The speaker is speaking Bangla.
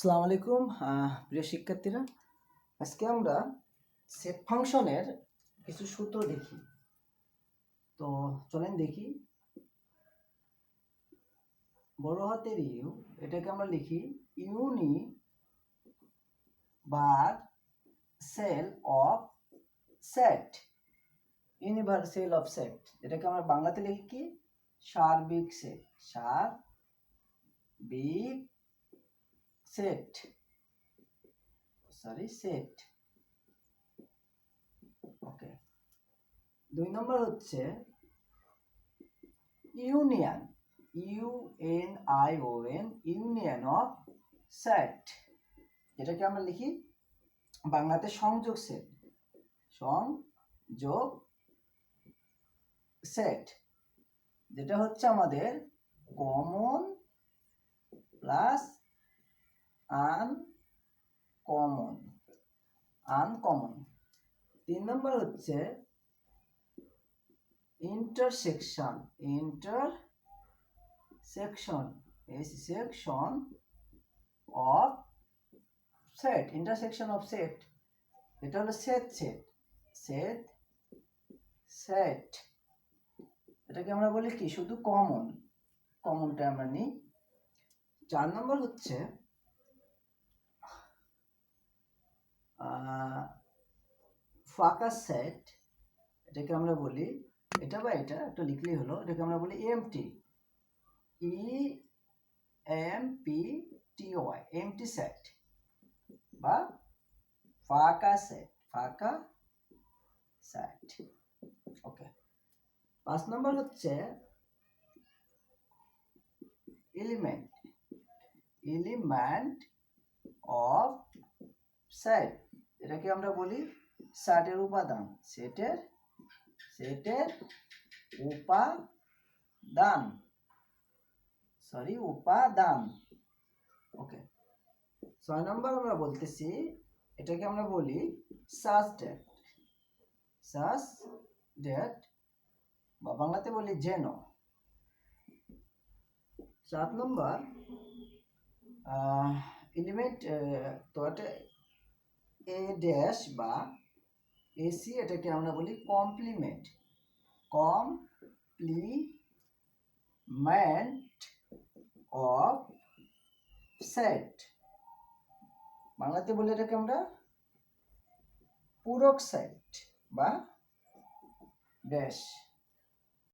আসসালামু আলাইকুম প্রিয় শিক্ষার্থীরা। আজকে আমরা সেট ফাংশনের কিছু সূত্র দেখি। তো চলেন দেখি। বড় হাতের ইউ এটাকে আমরা লিখি universal of set universal of set এটাকে আমরা বাংলাতে লিখি কি? সার্বিক সেট সার্বিক সেট। Sorry set. ওকে দুই নম্বর হচ্ছে union, U N I O N, union of set. যেটাকে আমরা লিখি বাংলাতে সংযোগ সেট। সংযোগ সেট, যেটা হচ্ছে আমাদের কমন প্লাস আনকমন। আনকমন। তিন নম্বর হচ্ছে intersection intersection section of set intersection of set এটা হলো সেট সেট সেট সেট এটাকে আমরা বলি কি? শুধু কমন কমনটা আমরা নিই। চার নম্বর হচ্ছে ফাঁকা সেট এটাকে আমরা বলি, এটা বা এটা একটু লিখলেই হলো, এটাকে আমরা বলি empty E M P T Y empty set বা ফাঁকা সেট ফাঁকা সেট ওকে পাঁচ নম্বর হচ্ছে এলিমেন্ট এলিমেন্ট অফ সেট এটাকে আমরা বলি সেটের উপাদান। সেটের সেটের উপাদান। সরি উপাদান। ওকে ছয় নম্বর আমরা বলতেছি, এটাকে আমরা বলি সাস ডেট সাস ডেট বা বাংলাতে বলি যেন সাত নম্বর এলিমেন্ট তো এ ড্যাশ বা এসি এটাকে আমরা বলি কমপ্লিমেন্ট কমপ্লিমেন্ট অফ সেট বাংলাতে বলি এটাকে আমরা পূরক সেট বা ড্যাশ